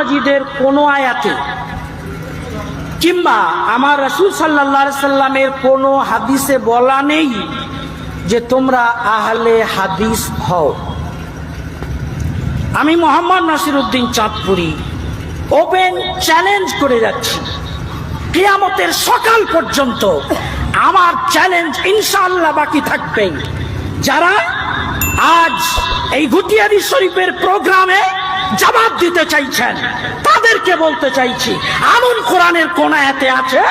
মাজিদের কোনো আয়াতে কিংবা আমার রসুল সাল্লা সাল্লামের কোনো হাদিসে বলা নেই যে তোমরা আহলে হাদিস হও। আমি মোহাম্মদ নাসির উদ্দিন চাঁদপুরি ওপেন চ্যালেঞ্জ করে যাচ্ছি। কেয়ামতের সকাল পর্যন্ত আমার চ্যালেঞ্জ ইনশাল্লাহ বাকি থাকবে যারা আজ এই গুটিয়ারি শরীফের প্রোগ্রামে জবাব দিতে চাইছেন। তাদেরকে বলতে চাইছি আমুল কোরআনের কোন এতে আছে?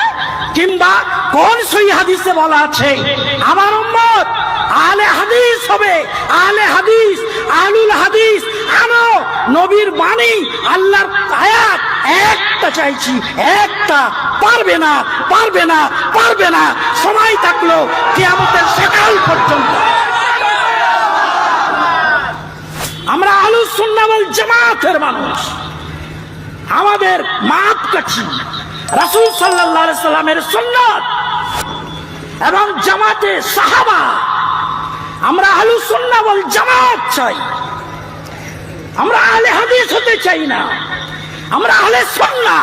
কিংবা কোন সই হাদিসে বলা আছে? আমার উম্মত আলে হাদিস হবে। আলে হাদিস আলুল হাদিস, আনো। নবীর বাণী, আল্লাহর আয়াত একটা চাইছি, একটা। পারবে না পারবে না পারবে না। সময় থাকল, কিয়ামতের সকাল পর্যন্ত আমরা আলু সুন্নাবল জামাতের মানুষ। আমাদের মাপ কাছি রাসুল সাল্লামের সুন্নত এবং জামাতে সাহাবা। আমরা আলু সুন্নাবল জামাত চাই। আমরা আলে হাদিস হতে চাই না। আমরা আলে সন্না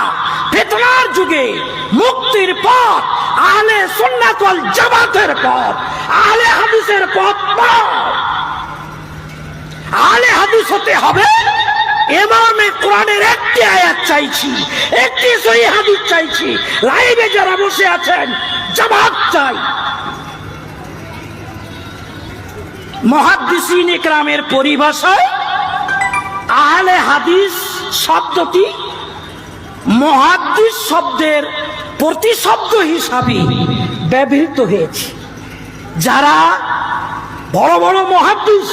ফেতনার যুগে মুক্তির পথ আলে সন্ন্যাতল জামাতের পথ আলে হাদিসের পথ আলে হাদিস হতে হবে আমি কোরআনের একটি আয়াত চাইছি, একটি হাদিস চাইছি। লাইভে যারা বসে আছেন জবাব চাই। মহাদ্দিসিন ইকরামের পরিভাষায় আহলে হাদিস শব্দটি মহাদ্দিস শব্দের প্রতিশব্দ হিসাবে ব্যবহৃত হয়েছে। যারা বড় বড় মহাদ্দিস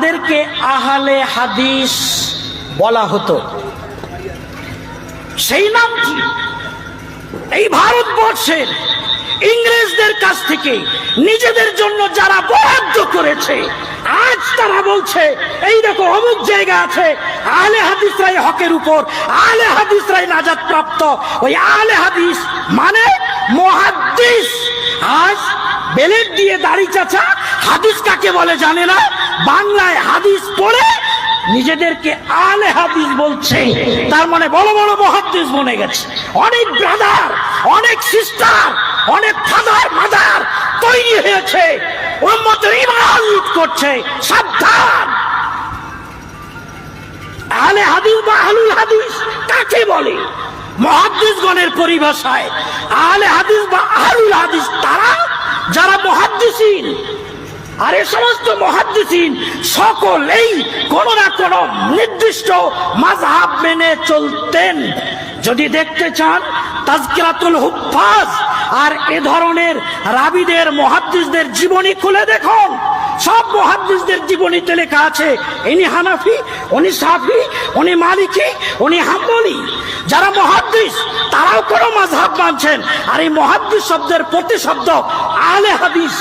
তাদেরকে আহলে হাদিস বলা হতো। সেই নামটি এই ভারতবর্ষের ইংরেজদের কাছ থেকে নিজেদের জন্য যারা বরাদ্দ করেছে, আজ তারা বলছে, এই দেখো, অমুক জায়গা আছে আলে হাদিসরাই হকের উপর আলে হাদিসরাই নাজাদ প্রাপ্ত ওই আলে হাদিস মানে মহাদ্দিস। আজ বেলেট দিয়ে দাড়ি চাচা, হাদিস কাকে বলে জানে না? বাংলায় হাদিস পড়ে নিজেদেরকে আলে হাদিস বলছে। তার মানে বড় বড় মহাদিস বনে গেছে। অনেক ব্রাদার অনেক সিস্টার অনেক ফাদার মাদার তৈরি হয়েছে। উম্মতের ইমান করছে। সাবধান। আলে হাদিস বা আলুল হাদিস কাকে বলে? মহাদ্দিসগণের পরিভাষায় আলে হাদিস বা আলুল হাদিস তারা যারা মহাদ্দিসিন আর এ সমস্ত মহাদ্দিসিন সকলেই কোন না কোন নির্দিষ্ট মাযহাব মেনে চলতেন। যদি দেখতে চান, তাজকিরাতুল হুফাজ আর এ ধরনের রাবিদের মহাদ্দিসদের জীবনী খুলে দেখুন। সব মহাদ্দিসদের জীবনীতে লেখা আছে, ইনি হানাফি, উনি সাফি, উনি মালিকি, উনি হাম্বলি। যারা মহাদ্দিস, তারাও কোনো মাযহাব মানছেন। আর এই মহাদ্দিস শব্দের প্রতিশব্দ আলে হাদিস।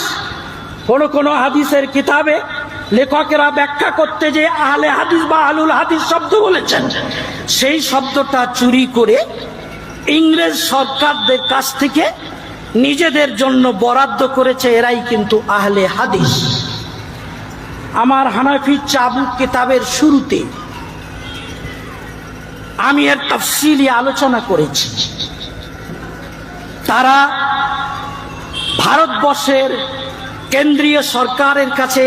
কোন কোন হাদিসের কিতাবে লেখকেরা ব্যাখ্যা করতে যে আহলে হাদিস বা আলুল হাদিস শব্দ বলেছেন, সেই শব্দটা চুরি করে ইংরেজ সরকারদের কাছ থেকে নিজেদের জন্য বরাদ্দ করেছে এরাই কিন্তু আহলে হাদিস। আমার হানাফি চাবুক কিতাবের শুরুতে আমি এর তফসিলি আলোচনা করেছি। তারা ভারতবর্ষের কেন্দ্রীয় সরকারের কাছে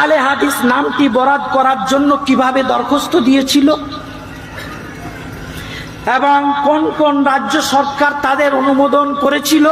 আলে হাদিস নামটি বরাদ করার জন্য কীভাবে দরখাস্ত দিয়েছিল? এবং কোন কোন রাজ্য সরকার তাদের অনুমোদন করেছিল?